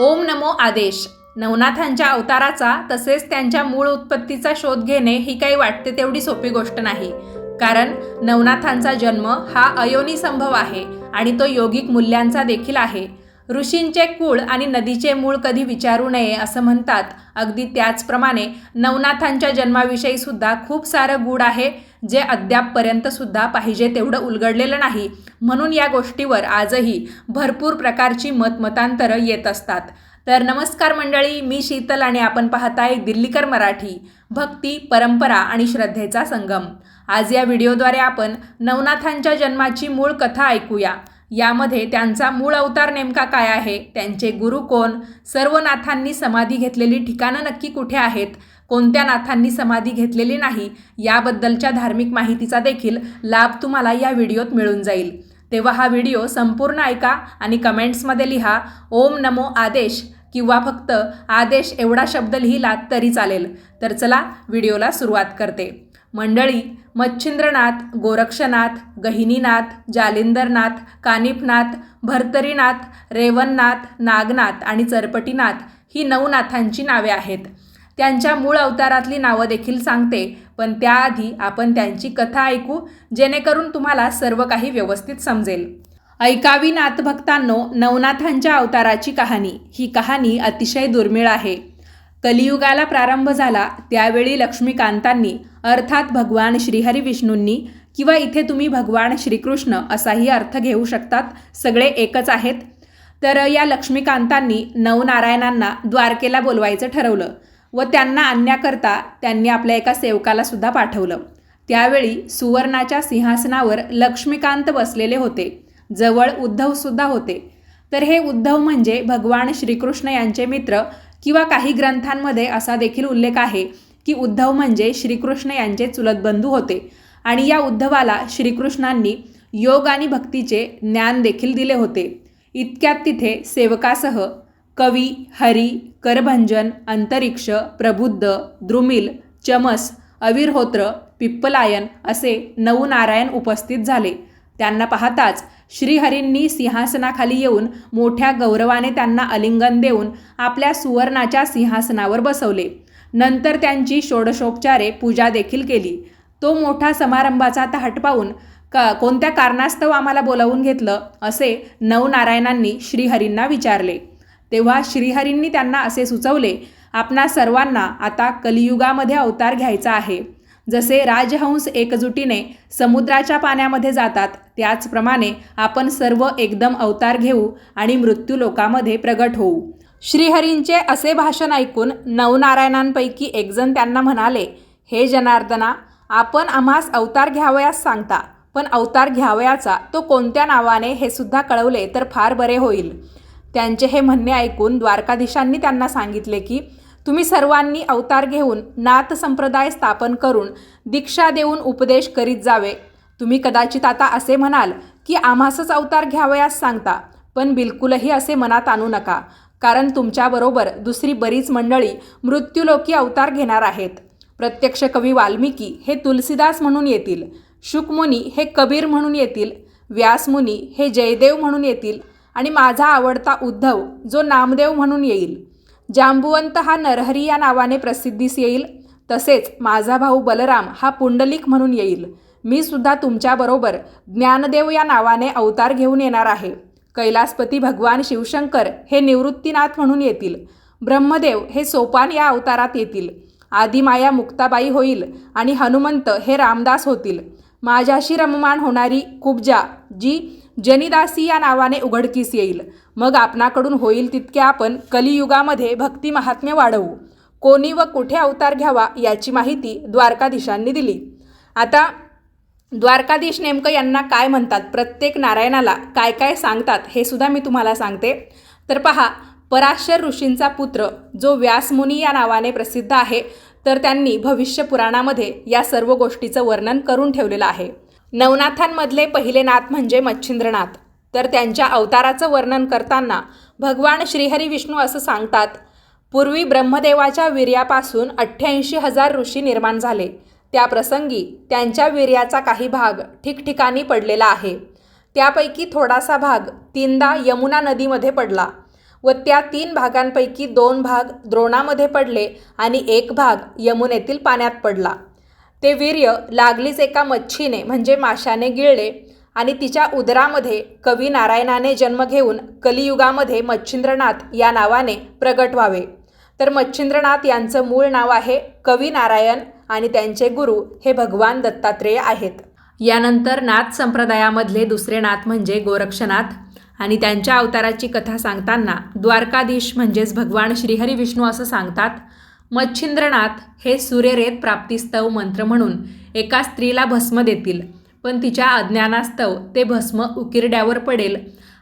ओम नमो आदेश. नवनाथांच्या अवताराचा तसेच त्यांच्या मूळ उत्पत्तीचा शोध घेणे ही काही वाटते तेवढी सोपी गोष्ट नाही. कारण नवनाथांचा जन्म हा अयोनी संभव आहे आणि तो योगिक मूल्यांचा देखील आहे. ऋषींचे कुळ आणि नदीचे मूळ कधी विचारू नये असं म्हणतात. अगदी त्याचप्रमाणे नवनाथांच्या जन्माविषयी सुद्धा खूप सारं गूढ आहे. जे अद्यापपर्यंत सुद्धा पाहिजे तेवढं उलगडलेलं नाही. म्हणून या गोष्टीवर आजही भरपूर प्रकारची मतमतांतरं येत असतात. तर नमस्कार मंडळी मी शीतल आणि आपण पाहताय दिल्लीकर मराठी भक्ती परंपरा आणि श्रद्धेचा संगम. आज या व्हिडिओद्वारे आपण नवनाथांच्या जन्माची मूळ कथा ऐकूया. यामध्ये त्यांचा मूळ अवतार नेमका काय आहे त्यांचे गुरु कोण सर्व नाथांनी समाधी घेतलेली ठिकाणं नक्की कुठे आहेत कोणत्या नाथांनी समाधी घेतलेली नाही याबद्दलच्या धार्मिक माहितीचा देखील लाभ तुम्हाला या व्हिडिओत मिळून जाईल. तेव्हा हा व्हिडिओ संपूर्ण ऐका आणि कमेंट्समध्ये लिहा ओम नमो आदेश किंवा फक्त आदेश एवढा शब्द लिहिलात तरी चालेल. तर चला व्हिडिओला सुरुवात करते. मंडळी मच्छिंद्रनाथ गोरक्षनाथ गहिनीनाथ जालिंदरनाथ कानिपनाथ भर्तरीनाथ रेवननाथ नागनाथ आणि चरपटीनाथ ही नऊ नाथांची नावे आहेत. त्यांच्या मूळ अवतारातली नावं देखील सांगते. पण त्याआधी आपण त्यांची कथा ऐकू जेणेकरून तुम्हाला सर्व काही व्यवस्थित समजेल. ऐकावी नाथभक्तांनो नवनाथांच्या अवताराची कहाणी. ही कहाणी अतिशय दुर्मिळ आहे. कलियुगाला प्रारंभ झाला त्यावेळी लक्ष्मीकांतांनी अर्थात भगवान श्रीहरी विष्णूंनी किंवा इथे तुम्ही भगवान श्रीकृष्ण असाही अर्थ घेऊ शकतात सगळे एकच आहेत. तर या लक्ष्मीकांतांनी नवनारायणांना द्वारकेला बोलवायचं ठरवलं. व त्यांना आणण्याकरता त्यांनी आपल्या एका सेवकाला सुद्धा पाठवलं. त्यावेळी सुवर्णाच्या सिंहासनावर लक्ष्मीकांत बसलेले होते. जवळ उद्धवसुद्धा होते. तर हे उद्धव म्हणजे भगवान श्रीकृष्ण यांचे मित्र किंवा काही ग्रंथांमध्ये असा देखील उल्लेख आहे की उद्धव म्हणजे श्रीकृष्ण यांचे चुलत बंधू होते. आणि या उद्धवाला श्रीकृष्णांनी योग आणि भक्तीचे ज्ञान देखील दिले होते. इतक्यात तिथे सेवकासह कवी हरी करभंजन अंतरिक्ष प्रबुद्ध द्रुमिल चमस अविरहोत्र पिप्पलायन असे नऊ नारायण उपस्थित झाले. त्यांना पाहताच श्रीहरींनी सिंहासनाखाली येऊन मोठ्या गौरवाने त्यांना अलिंगन देऊन आपल्या सुवर्णाच्या सिंहासनावर बसवले. नंतर त्यांची षोडशोपचारे पूजा देखील केली. तो मोठा समारंभाचा थाट पाहून का कोणत्या कारणास्तव आम्हाला बोलावून घेतलं? असे नवनारायणांनी श्रीहरींना विचारले. तेव्हा श्रीहरींनी त्यांना असे सुचवले आपणा सर्वांना आता कलियुगामध्ये अवतार घ्यायचा आहे. जसे राजहंस एकजुटीने समुद्राच्या पाण्यामध्ये जातात त्याचप्रमाणे आपण सर्व एकदम अवतार घेऊ आणि मृत्यू लोकामध्ये प्रगट होऊ. श्रीहरींचे असे भाषण ऐकून नवनारायणांपैकी एकजण त्यांना म्हणाले हे जनार्दना आपण आम्हास अवतार घ्यावयास सांगता पण अवतार घ्यावयाचा तो कोणत्या नावाने हे सुद्धा कळवले तर फार बरे होईल. त्यांचे हे म्हणणे ऐकून द्वारकाधीशांनी त्यांना सांगितले की तुम्ही सर्वांनी अवतार घेऊन नाथ संप्रदाय स्थापन करून दीक्षा देऊन उपदेश करीत जावे. तुम्ही कदाचित आता असे म्हणाल की आम्हासच अवतार घ्यावयास सांगता पण बिलकुलही असे मनात आणू नका कारण तुमच्याबरोबर दुसरी बरीच मंडळी मृत्यूलोकी अवतार घेणार आहेत. प्रत्यक्ष कवी वाल्मिकी हे तुलसीदास म्हणून येतील शुकमुनी हे कबीर म्हणून येतील व्यासमुनी हे जयदेव म्हणून येतील आणि माझा आवडता उद्धव जो नामदेव म्हणून येईल. जांबुवंत हा नरहरी या नावाने प्रसिद्धीस येईल. तसेच माझा भाऊ बलराम हा पुंडलिक म्हणून येईल. मी सुद्धा तुमच्याबरोबर ज्ञानदेव या नावाने अवतार घेऊन येणार आहे. कैलासपती भगवान शिवशंकर हे निवृत्तीनाथ म्हणून येतील. ब्रह्मदेव हे सोपान या अवतारात येतील. आदिमाया मुक्ताबाई होईल आणि हनुमंत हे रामदास होतील. माझ्याशी रममाण होणारी कुब्जा जी जनिदासी या नावाने उघडकीस येईल. मग आपणाकडून होईल तितके आपण कलियुगामध्ये भक्ती महात्म्य वाढवू. कोणी व कुठे अवतार घ्यावा याची माहिती द्वारकाधीशांनी दिली. आता द्वारकाधीश नेमकं यांना काय म्हणतात प्रत्येक नारायणाला काय काय सांगतात हे सुद्धा मी तुम्हाला सांगते. तर पहा पराशर ऋषींचा पुत्र जो व्यासमुनी या नावाने प्रसिद्ध आहे तर त्यांनी भविष्य पुराणामध्ये या सर्व गोष्टीचं वर्णन करून ठेवलेलं आहे. नवनाथांमधले पहिले नाथ म्हणजे मच्छिंद्रनाथ. तर त्यांच्या अवताराचं वर्णन करताना भगवान श्रीहरी विष्णू असं सांगतात पूर्वी ब्रह्मदेवाच्या वीर्यापासून अठ्ठ्याऐंशी हजार ऋषी निर्माण झाले. त्या प्रसंगी त्यांच्या वीर्याचा काही भाग ठिकठिकाणी पडलेला आहे. त्यापैकी थोडासा भाग तीनदा यमुना नदीमध्ये पडला. व त्या तीन भागांपैकी दोन भाग द्रोणामध्ये पडले आणि एक भाग यमुनेतील पाण्यात पडला. ते वीर्य लागलीच एका मच्छीने म्हणजे माशाने गिळले आणि तिच्या उदरामध्ये कवी नारायणाने जन्म घेऊन कलियुगामध्ये मच्छिंद्रनाथ या नावाने प्रगट व्हावे. तर मच्छिंद्रनाथ यांचं मूळ नाव आहे कवी नारायण आणि त्यांचे गुरु हे भगवान दत्तात्रेय आहेत. यानंतर नाथ संप्रदायामधले दुसरे नाथ म्हणजे गोरक्षनाथ. आणि त्यांच्या अवताराची कथा सांगताना द्वारकाधीश म्हणजेच भगवान श्रीहरी विष्णू असं सांगतात मच्छिंद्रनाथ हे सूर्यरेत प्राप्तिस्तव मंत्र म्हणून एका स्त्रीला भस्म देतील पण तिच्या अज्ञानास्तव ते भस्म उकिरड्यावर पडेल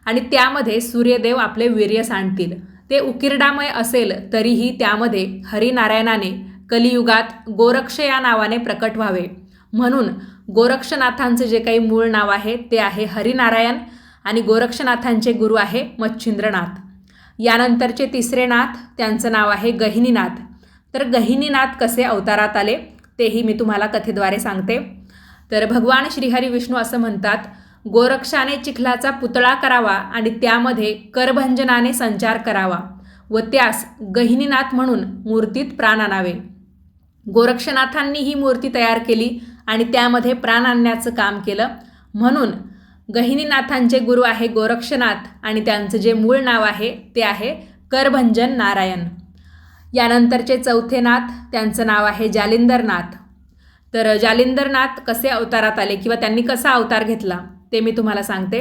आणि त्यामध्ये सूर्यदेव आपले वीर्य सांडतील. ते उकिरडामय असेल तरीही त्यामध्ये हरिनारायणाने कलियुगात गोरक्ष या नावाने प्रकट व्हावे. म्हणून गोरक्षनाथांचे जे काही मूळ नाव आहे ते आहे हरिनारायण आणि गोरक्षनाथांचे गुरु आहे मच्छिंद्रनाथ. यानंतरचे तिसरे नाथ त्यांचं नाव आहे गहिनीनाथ. तर गहिनीनाथ कसे अवतारात आले तेही मी तुम्हाला कथेद्वारे सांगते. तर भगवान श्रीहरी विष्णू असं म्हणतात गोरक्षाने चिखलाचा पुतळा करावा आणि त्यामध्ये करभंजनाने संचार करावा व त्यास गहिनीनाथ म्हणून मूर्तीत प्राण आणावे. गोरक्षनाथांनी ही मूर्ती तयार केली आणि त्यामध्ये प्राण आणण्याचं काम केलं. म्हणून गहिनीनाथांचे गुरु आहे गोरक्षनाथ आणि त्यांचं जे मूळ नाव आहे ते आहे करभंजन नारायण. यानंतरचे चौथे नाथ त्यांचं नाव आहे जालिंदरनाथ. तर जालिंदरनाथ कसे अवतारात आले किंवा त्यांनी कसा अवतार घेतला ते मी तुम्हाला सांगते.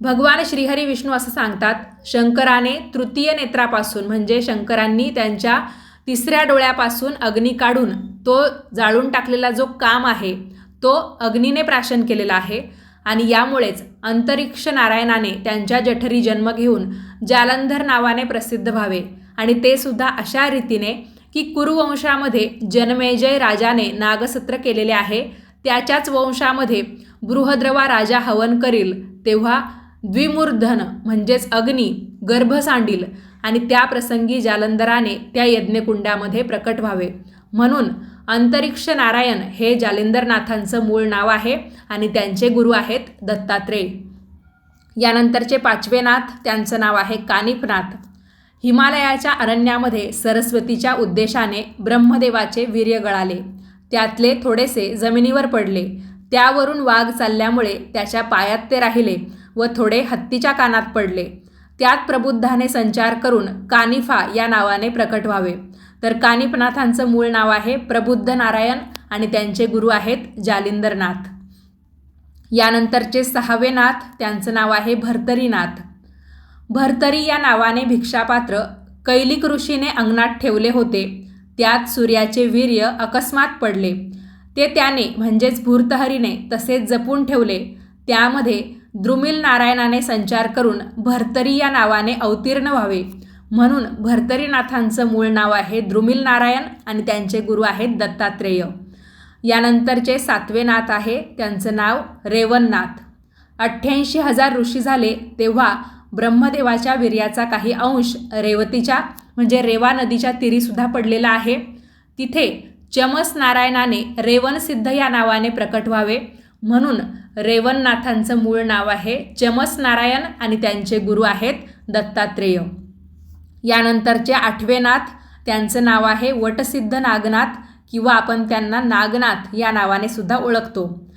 भगवान श्रीहरी विष्णू असं सांगतात शंकराने तृतीय नेत्रापासून म्हणजे शंकरांनी त्यांच्या तिसऱ्या डोळ्यापासून अग्नी काढून तो जाळून टाकलेला जो काम आहे तो अग्नीने प्राशन केलेला आहे. आणि यामुळेच अंतरिक्ष नारायणाने त्यांच्या जठरी जन्म घेऊन जालंधर नावाने प्रसिद्ध व्हावे. आणि ते सुद्धा अशा रीतीने की कुरुवंशामध्ये जनमेजय राजाने नागसत्र केलेले आहे. त्याच्याच वंशामध्ये बृहद्रवा राजा हवन करील तेव्हा द्विमूर्धन म्हणजेच अग्नी गर्भ सांडील आणि त्या प्रसंगी जालंधराने त्या यज्ञकुंडामध्ये प्रकट व्हावे. म्हणून अंतरिक्ष नारायण हे जालिंदरनाथांचं मूळ नाव आहे आणि त्यांचे गुरु आहेत दत्तात्रेय. यानंतरचे पाचवे नाथ त्यांचं नाव आहे कानिफनाथ. हिमालयाच्या अरण्यामध्ये सरस्वतीच्या उद्देशाने ब्रह्मदेवाचे वीर्य गळाले. त्यातले थोडेसे जमिनीवर पडले. त्यावरून वाघ चालल्यामुळे त्याच्या पायात ते राहिले व थोडे हत्तीच्या कानात पडले. त्यात प्रबुद्धाने संचार करून कानिफा या नावाने प्रकट व्हावे. तर कानिपनाथांचं मूळ नाव आहे प्रबुद्ध नारायण आणि त्यांचे गुरु आहेत जालिंदरनाथ. यानंतरचे सहावे नाथ त्यांचं नाव आहे भर्तरीनाथ. भर्तरी या नावाने भिक्षापात्र कैलिक ऋषीने अंगणात ठेवले होते. त्यात सूर्याचे वीर्य अकस्मात पडले. ते त्याने म्हणजेच भूर्तहरीने तसेच जपून ठेवले. त्यामध्ये द्रुमिल नारायणाने संचार करून भर्तरी या नावाने अवतीर्ण व्हावे. म्हणून भर्तरीनाथांचं मूळ नाव आहे द्रुमिल नारायण आणि त्यांचे गुरु आहेत दत्तात्रेय. यानंतरचे सातवे नाथ आहे त्यांचं नाव रेवणनाथ. अठ्ठ्याऐंशी हजार ऋषी झाले तेव्हा ब्रह्मदेवाच्या वीर्याचा काही अंश रेवतीच्या म्हणजे रेवा नदीच्या तीरीसुद्धा पडलेला आहे. तिथे चमस नारायणाने रेवणसिद्ध या नावाने प्रकट व्हावे. म्हणून रेवणनाथांचं मूळ नाव आहे चमस नारायण आणि त्यांचे गुरु आहेत दत्तात्रेय. यानंतरचे आठवे नाथ त्यांचं नाव आहे वटसिद्ध नागनाथ किंवा आपण त्यांना नागनाथ या नावाने सुद्धा ओळखतो.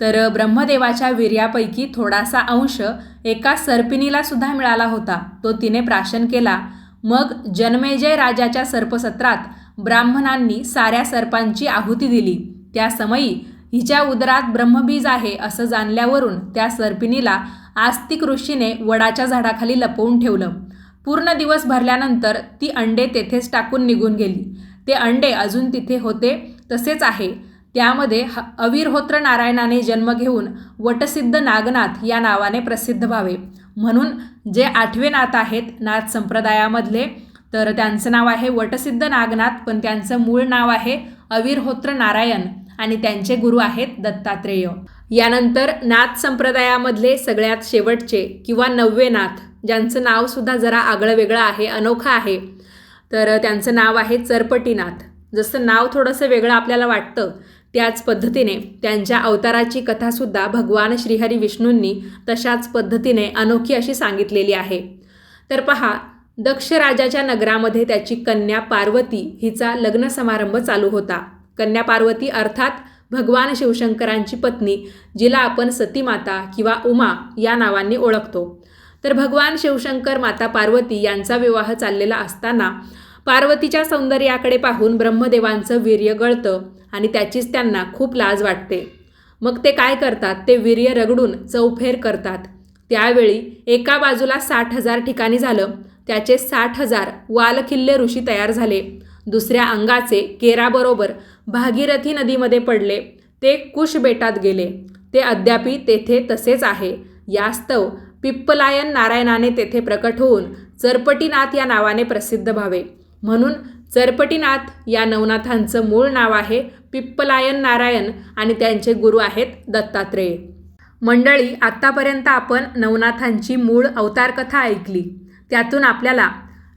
तर ब्रह्मदेवाच्या वीर्यापैकी थोडासा अंश एका सर्पिणीला सुद्धा मिळाला होता. तो तिने प्राशन केला. मग जन्मेजय राजाच्या सर्पसत्रात ब्राह्मणांनी साऱ्या सर्पांची आहुती दिली. त्या समयी हिच्या उदरात ब्रह्मबीज आहे असं जाणल्यावरून त्या सर्पिणीला आस्तिक ऋषीने वडाच्या झाडाखाली लपवून ठेवलं. पूर्ण दिवस भरल्यानंतर ती अंडे तेथेच टाकून निघून गेली. ते अंडे अजून तिथे होते तसेच आहे. त्यामध्ये ह अविरहोत्र नारायणाने जन्म घेऊन वटसिद्ध नागनाथ या नावाने प्रसिद्ध व्हावे. म्हणून जे आठवे नाथ आहेत नाथ संप्रदायामधले तर त्यांचं नाव आहे वटसिद्ध नागनाथ पण त्यांचं मूळ नाव आहे अविरहोत्र नारायण आणि त्यांचे गुरु आहेत दत्तात्रेय. यानंतर नाथ संप्रदायामधले सगळ्यात शेवटचे किंवा नववे नाथ ज्यांचं नावसुद्धा जरा आगळं वेगळं आहे अनोखं आहे तर त्यांचं नाव आहे चरपटीनाथ. जसं नाव थोडंसं वेगळं आपल्याला वाटतं त्याच पद्धतीने त्यांच्या अवताराची कथासुद्धा भगवान श्रीहरी विष्णूंनी तशाच पद्धतीने अनोखी अशी सांगितलेली आहे. तर पहा दक्ष राजाच्या नगरामध्ये त्याची कन्या पार्वती हिचा लग्न समारंभ चालू होता. कन्या पार्वती अर्थात भगवान शिवशंकरांची पत्नी जिला आपण सतीमाता किंवा उमा या नावांनी ओळखतो. तर भगवान शिवशंकर माता पार्वती यांचा विवाह चाललेला असताना पार्वतीच्या सौंदर्याकडे पाहून ब्रह्मदेवांचं वीर्य गळतं आणि त्याचीच त्यांना खूप लाज वाटते. मग ते काय करतात? ते वीर्य रगडून चौफेर करतात. त्यावेळी एका बाजूला साठ हजार ठिकाणी झालं. त्याचे साठ हजार वालखिल्ले ऋषी तयार झाले. दुसऱ्या अंगाचे केराबरोबर भागीरथी नदीमध्ये पडले. ते कुश बेटात गेले. ते अद्यापी तेथे तसेच आहे. यास्तव पिप्पलायन नारायणाने तेथे प्रकट होऊन चरपटीनाथ या नावाने प्रसिद्ध व्हावे. म्हणून चरपटीनाथ या नवनाथांचं मूळ नाव आहे पिप्पलायन नारायण आणि त्यांचे गुरु आहेत दत्तात्रेय. मंडळी आत्तापर्यंत आपण नवनाथांची मूळ अवतार कथा ऐकली. त्यातून आपल्याला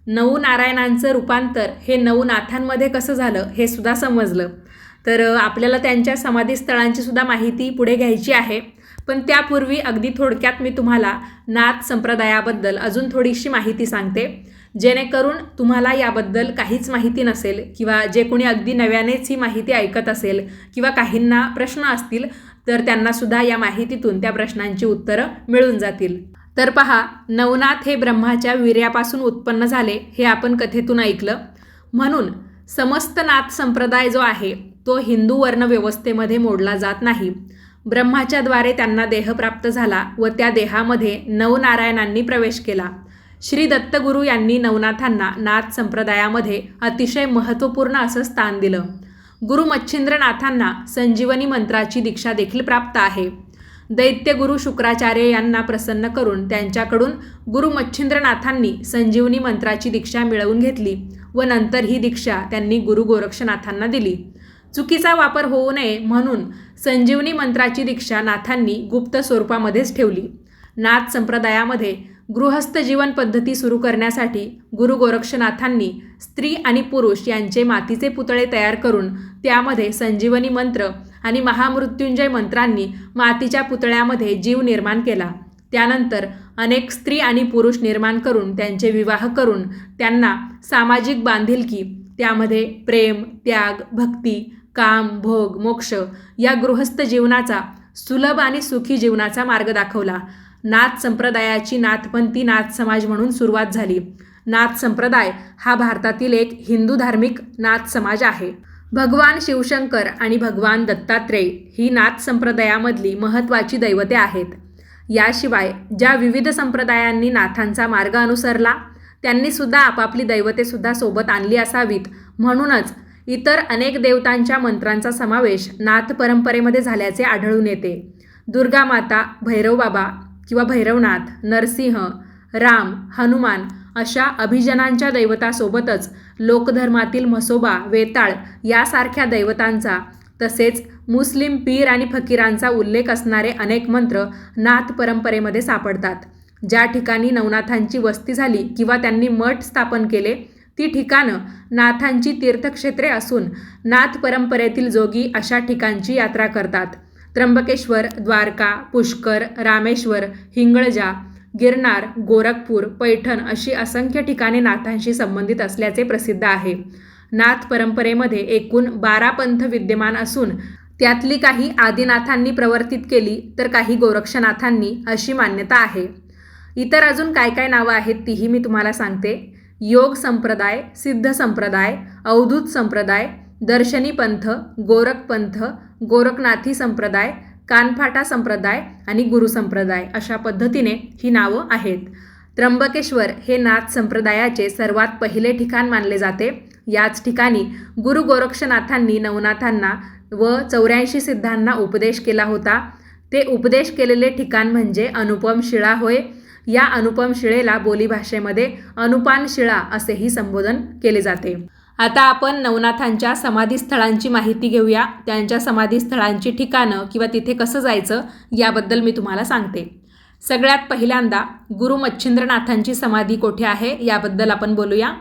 नऊ नारायणांचं रूपांतर हे नऊ नाथांमध्ये कसं झालं हे सुद्धा समजलं. तर आपल्याला त्यांच्या समाधीस्थळांची सुद्धा माहिती पुढे घ्यायची आहे. पण त्यापूर्वी अगदी थोडक्यात मी तुम्हाला नाथ संप्रदायाबद्दल अजून थोडीशी माहिती सांगते. जेणेकरून तुम्हाला याबद्दल काहीच माहिती नसेल किंवा जे कोणी अगदी नव्यानेच ही माहिती ऐकत असेल किंवा काहींना प्रश्न असतील तर त्यांनासुद्धा या माहितीतून त्या प्रश्नांची उत्तरं मिळून जातील. तर पहा नवनाथ हे ब्रह्माच्या वीर्यापासून उत्पन्न झाले हे आपण कथेतून ऐकलं. म्हणून समस्त नाथ संप्रदाय जो आहे तो हिंदू वर्णव्यवस्थेमध्ये मोडला जात नाही. ब्रह्माच्या द्वारे त्यांना देह प्राप्त झाला व त्या देहामध्ये नवनारायणांनी प्रवेश केला. श्री दत्तगुरू यांनी नवनाथांना नाथ संप्रदायामध्ये अतिशय महत्त्वपूर्ण असं स्थान दिलं. गुरु मच्छिंद्रनाथांना संजीवनी मंत्राची दीक्षा देखील प्राप्त आहे. दैत्यगुरु शुक्राचार्य यांना प्रसन्न करून त्यांच्याकडून गुरु मच्छिंद्रनाथांनी संजीवनी मंत्राची दीक्षा मिळवून घेतली व नंतर ही दीक्षा त्यांनी गुरु गोरक्षनाथांना दिली. चुकीचा वापर होऊ नये म्हणून संजीवनी मंत्राची दीक्षा नाथांनी गुप्त स्वरूपामध्येच ठेवली. नाथ संप्रदायामध्ये गृहस्थ जीवन पद्धती सुरू करण्यासाठी गुरु गोरक्षनाथांनी स्त्री आणि पुरुष यांचे मातीचे पुतळे तयार करून त्यामध्ये संजीवनी मंत्र आणि महामृत्युंजय मंत्रांनी मातीच्या पुतळ्यामध्ये जीव निर्माण केला. त्यानंतर अनेक स्त्री आणि पुरुष निर्माण करून त्यांचे विवाह करून त्यांना सामाजिक बांधिलकी त्यामध्ये प्रेम त्याग भक्ती काम भोग मोक्ष या गृहस्थ जीवनाचा सुलभ आणि सुखी जीवनाचा मार्ग दाखवला. नाथ संप्रदायाची नाथपंथी नाथ समाज म्हणून सुरुवात झाली. नाथ संप्रदाय हा भारतातील एक हिंदू धार्मिक नाथ समाज आहे. भगवान शिवशंकर आणि भगवान दत्तात्रेय ही नाथ संप्रदायामधली महत्त्वाची दैवते आहेत. याशिवाय ज्या विविध संप्रदायांनी नाथांचा मार्ग अनुसरला त्यांनीसुद्धा आपापली दैवतेसुद्धा सोबत आणली असावीत म्हणूनच इतर अनेक देवतांच्या मंत्रांचा समावेश नाथ परंपरेमध्ये झाल्याचे आढळून येते. दुर्गा माता भैरवबाबा किंवा भैरवनाथ नरसिंह राम हनुमान अशा अभिजनांच्या दैवतासोबतच लोकधर्मातील म्हसोबा वेताळ यासारख्या दैवतांचा तसेच मुस्लिम पीर आणि फकीरांचा उल्लेख असणारे अनेक मंत्र नाथ परंपरेमध्ये सापडतात. ज्या ठिकाणी नवनाथांची वस्ती झाली किंवा त्यांनी मठ स्थापन केले ती ठिकाणं नाथांची तीर्थक्षेत्रे असून नाथ परंपरेतील जोगी अशा ठिकाणची यात्रा करतात. त्र्यंबकेश्वर द्वारका पुष्कर रामेश्वर हिंगळजा गिरनार गोरखपूर पैठण अशी असंख्य ठिकाणे नाथांशी संबंधित असल्याचे प्रसिद्ध आहे. नाथ परंपरेमध्ये एकूण बारा पंथ विद्यमान असून त्यातली काही आदिनाथांनी प्रवर्तित केली तर काही गोरक्षनाथांनी अशी मान्यता आहे. इतर अजून काय काय नावं आहेत तीही मी तुम्हाला सांगते. योग संप्रदाय सिद्ध संप्रदाय अवधूत संप्रदाय दर्शनी पंथ गोरख पंथ गोरखनाथी संप्रदाय कानफाटा संप्रदाय आणि गुरु संप्रदाय अशा पद्धतीने ही नावं आहेत. त्र्यंबकेश्वर हे नाथ संप्रदायाचे सर्वात पहिले ठिकाण मानले जाते. याच ठिकाणी गुरु गोरक्षनाथांनी नवनाथांना व चौऱ्याऐंशी सिद्धांना उपदेश केला होता. ते उपदेश केलेले ठिकाण म्हणजे अनुपम शिळा होय. या अनुपम शिळेला बोलीभाषेमध्ये अनुपान शिळा असेही संबोधन केले जाते. आता आपण नवनाथांच्या समाधीस्थळांची माहिती घेऊया. त्यांच्या समाधीस्थळांची ठिकाणं किंवा तिथे कसं जायचं याबद्दल मी तुम्हाला सांगते. सगळ्यात पहिल्यांदा गुरु मच्छिंद्रनाथांची समाधी कोठे आहे याबद्दल आपण बोलूया.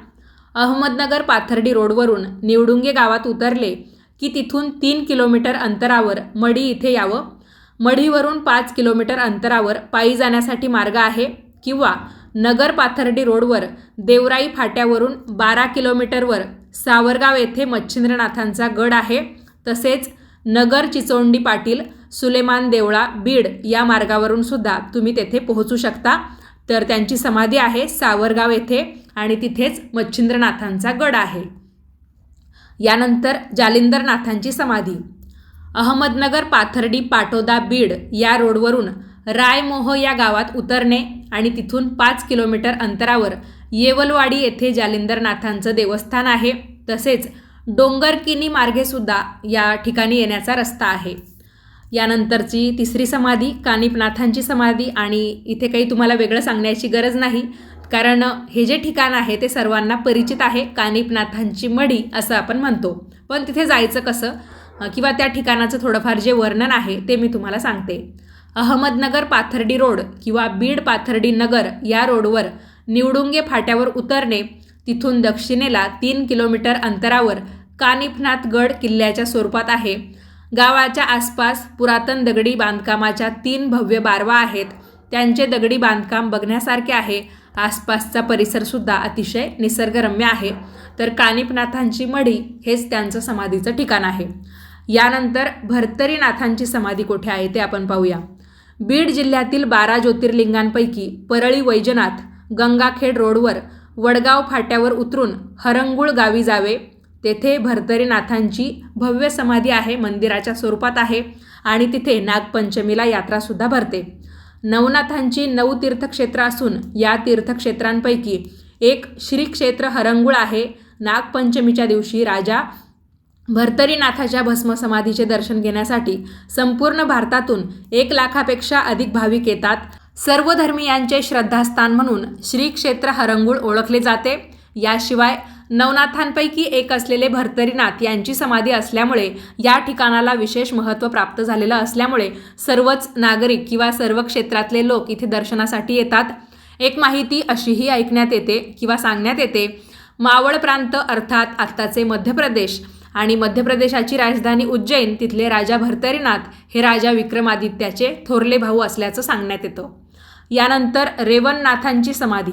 अहमदनगर पाथर्डी रोडवरून निवडुंगे गावात उतरले की तिथून तीन किलोमीटर अंतरावर मढी इथे यावं. मढीवरून पाच किलोमीटर अंतरावर पायी जाण्यासाठी मार्ग आहे किंवा नगर पाथर्डी रोडवर देवराई फाट्यावरून बारा किलोमीटरवर सावरगाव येथे मच्छिंद्रनाथांचा गड आहे. तसेच नगर चिचोंडी पाटील सुलेमान देवळा बीड या मार्गावरून सुद्धा तुम्ही तेथे पोहोचू शकता. तर त्यांची समाधी आहे सावरगाव येथे आणि तिथेच मच्छिंद्रनाथांचा गड आहे. यानंतर जालिंदरनाथांची समाधी. अहमदनगर पाथर्डी पाटोदा बीड या रोडवरून रायमोह या गावात उतरणे आणि तिथून पाच किलोमीटर अंतरावर येवलवाडी येथे जालिंदरनाथांचं देवस्थान आहे. तसेच डोंगरकिनी मार्गेसुद्धा या ठिकाणी येण्याचा रस्ता आहे. यानंतरची तिसरी समाधी कानिपनाथांची समाधी आणि इथे काही तुम्हाला वेगळं सांगण्याची गरज नाही. कारण हे जे ठिकाण आहे ते सर्वांना परिचित आहे. कानिपनाथांची मढी असं आपण म्हणतो. पण तिथे जायचं कसं? किंवा त्या ठिकाणाचं थोडंफार जे वर्णन आहे ते मी तुम्हाला सांगते. अहमदनगर पाथर्डी रोड किंवा बीड पाथर्डी नगर या रोडवर निवडुंगे फाट्यावर उतरणे तिथून दक्षिणेला तीन किलोमीटर अंतरावर कानिफनाथ गड किल्ल्याच्या स्वरूपात आहे. गावाच्या आसपास पुरातन दगडी बांधकामाच्या तीन भव्य बारवा आहेत. त्यांचे दगडी बांधकाम बघण्यासारखे आहे. आसपासचा परिसरसुद्धा अतिशय निसर्गरम्य आहे. तर कानिपनाथांची मढी हेच त्यांचं समाधीचं ठिकाण आहे. यानंतर भर्तरीनाथांची समाधी कुठे आहे ते आपण पाहूया. बीड जिल्ह्यातील बारा ज्योतिर्लिंगांपैकी परळी वैजनाथ गंगाखेड रोडवर वडगाव फाट्यावर उतरून हरंगुळ गावी जावे. तेथे भर्तरीनाथांची भव्य समाधी आहे मंदिराच्या स्वरूपात आहे आणि तिथे नागपंचमीला यात्रासुद्धा भरते. नवनाथांची नऊ तीर्थक्षेत्र असून या तीर्थक्षेत्रांपैकी एक श्रीक्षेत्र हरंगुळ आहे. नागपंचमीच्या दिवशी राजा भर्तरीनाथाच्या भस्म समाधीचे दर्शन घेण्यासाठी संपूर्ण भारतातून एक लाखापेक्षा अधिक भाविक येतात. सर्व धर्मियांचे श्रद्धास्थान म्हणून श्री क्षेत्र हरंगुळ ओळखले जाते. याशिवाय नवनाथांपैकी एक असलेले भर्तरीनाथ यांची समाधी असल्यामुळे या ठिकाणाला विशेष महत्त्व प्राप्त झालेलं असल्यामुळे सर्वच नागरिक किंवा सर्व क्षेत्रातले लोक इथे दर्शनासाठी येतात. एक माहिती अशीही ऐकण्यात येते किंवा सांगण्यात येते. मावळ प्रांत अर्थात आत्ताचे मध्य प्रदेश आणि मध्य प्रदेशाची राजधानी उज्जैन तिथले राजा भर्तरीनाथ हे राजा विक्रमादित्याचे थोरले भाऊ असल्याचं सांगण्यात येतं. यानंतर रेवणनाथांची समाधी.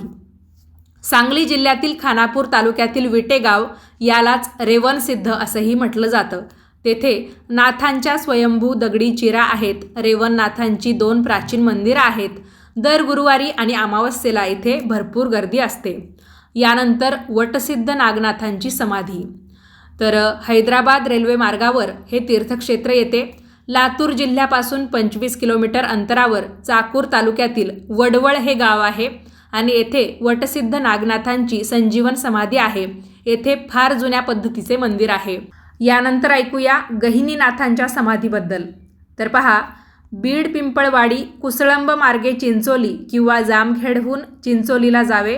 सांगली जिल्ह्यातील खानापूर तालुक्यातील विटेगाव यालाच रेवणसिद्ध असंही म्हटलं जातं. तेथे नाथांच्या स्वयंभू दगडी चिरा आहेत रेवणनाथांची दोन प्राचीन मंदिरं आहेत. दर गुरुवारी आणि अमावस्येला इथे भरपूर गर्दी असते. यानंतर वटसिद्ध नागनाथांची समाधी. तर हैदराबाद रेल्वे मार्गावर हे तीर्थक्षेत्र येते. लातूर जिल्ह्यापासून पंचवीस किलोमीटर अंतरावर चाकूर तालुक्यातील वडवळ हे गाव आहे आणि येथे वटसिद्ध नागनाथांची संजीवन समाधी आहे. येथे फार जुन्या पद्धतीचे मंदिर आहे. यानंतर ऐकूया गहिनीनाथांच्या समाधीबद्दल. तर पहा बीड पिंपळवाडी कुसळंब मार्गे चिंचोली किंवा जामखेडहून चिंचोलीला जावे.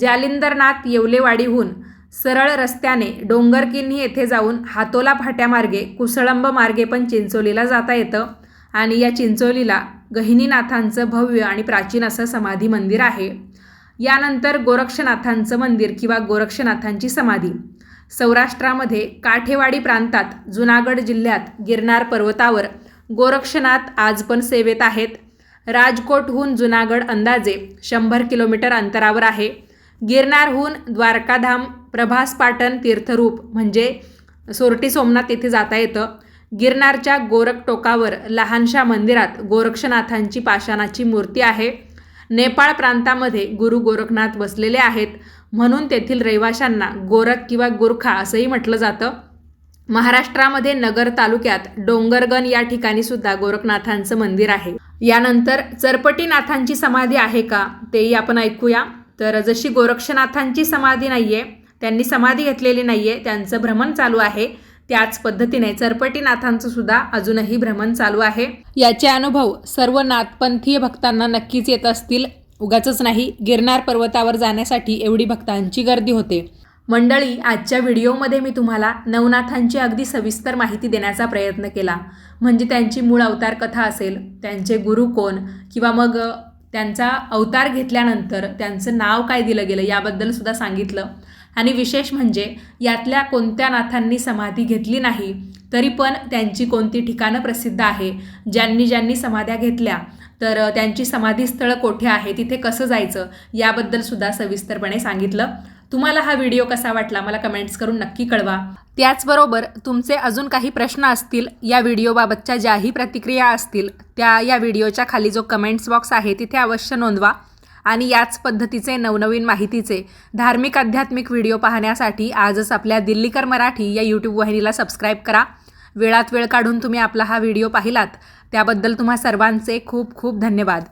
जालिंदरनाथ येवलेवाडीहून सरळ रस्त्याने डोंगरकिन्ही येथे जाऊन हातोला फाट्यामार्गे कुसळंब मार्गे पण चिंचोलीला जाता येतं आणि या चिंचोलीला गहिनीनाथांचं भव्य आणि प्राचीन असं समाधी मंदिर आहे. यानंतर गोरक्षनाथांचं मंदिर किंवा गोरक्षनाथांची समाधी. सौराष्ट्रामध्ये काठेवाडी प्रांतात जुनागड जिल्ह्यात गिरनार पर्वतावर गोरक्षनाथ आज पण सेवेत आहेत. राजकोटहून जुनागड अंदाजे शंभर किलोमीटर अंतरावर आहे. गिरनारहून द्वारकाधाम प्रभास पाटण तीर्थरूप म्हणजे सोरटी सोमनाथ येथे जाता येतं. गिरनारच्या गोरख टोकावर लहानशा मंदिरात गोरक्षनाथांची पाषाणाची मूर्ती आहे. नेपाळ प्रांतामध्ये गुरु गोरखनाथ बसलेले आहेत. म्हणून तेथील रहिवाशांना गोरख किंवा गुरखा असंही म्हटलं जातं. महाराष्ट्रामध्ये नगर तालुक्यात डोंगरगण या ठिकाणी सुद्धा गोरखनाथांचं मंदिर आहे. यानंतर चरपटीनाथांची समाधी आहे का तेही आपण ऐकूया. तर जशी गोरक्षनाथांची समाधी नाही आहे त्यांनी समाधी घेतलेली नाही आहे त्यांचं भ्रमण चालू आहे. त्याच पद्धतीने चरपटीनाथांचं सुद्धा अजूनही भ्रमण चालू आहे. याचे अनुभव सर्व नाथपंथीय भक्तांना नक्कीच येत असतील. उगाच नाही गिरनार पर्वतावर जाण्यासाठी एवढी भक्तांची गर्दी होते. मंडळी आजच्या व्हिडिओमध्ये मी तुम्हाला नवनाथांची अगदी सविस्तर माहिती देण्याचा प्रयत्न केला. म्हणजे त्यांची मूळ अवतार कथा असेल त्यांचे गुरु कोण किंवा मग त्यांचा अवतार घेतल्यानंतर त्यांचं नाव काय दिलं गेलं याबद्दल सुद्धा सांगितलं. आणि विशेष म्हणजे यातल्या कोणत्या नाथांनी समाधी घेतली नाही तरी पण त्यांची कोणती ठिकाणं प्रसिद्ध आहे ज्यांनी ज्यांनी समाध्या घेतल्या तर त्यांची समाधीस्थळं कोठे आहे तिथे कसं जायचं याबद्दल सुद्धा सविस्तरपणे सांगितलं. तुम्हाला हा व्हिडिओ कसा वाटला मला कमेंट्स करून नक्की कळवा. त्याचबरोबर तुमचे अजून काही प्रश्न असतील या व्हिडिओबाबतच्या ज्याही प्रतिक्रिया असतील त्या या व्हिडिओच्या खाली जो कमेंट्स बॉक्स आहे तिथे अवश्य नोंदवा. आणि याच पद्धतीचे नवनवीन माहितीचे धार्मिक आध्यात्मिक व्हिडिओ पाहण्यासाठी आजच आपल्या दिल्लीकर मराठी या यूट्यूब वाहिनीला सबस्क्राईब करा. वेळात वेळ काढून तुम्ही आपला हा व्हिडिओ पाहिलात त्याबद्दल तुम्हा सर्वांचे खूप खूप धन्यवाद.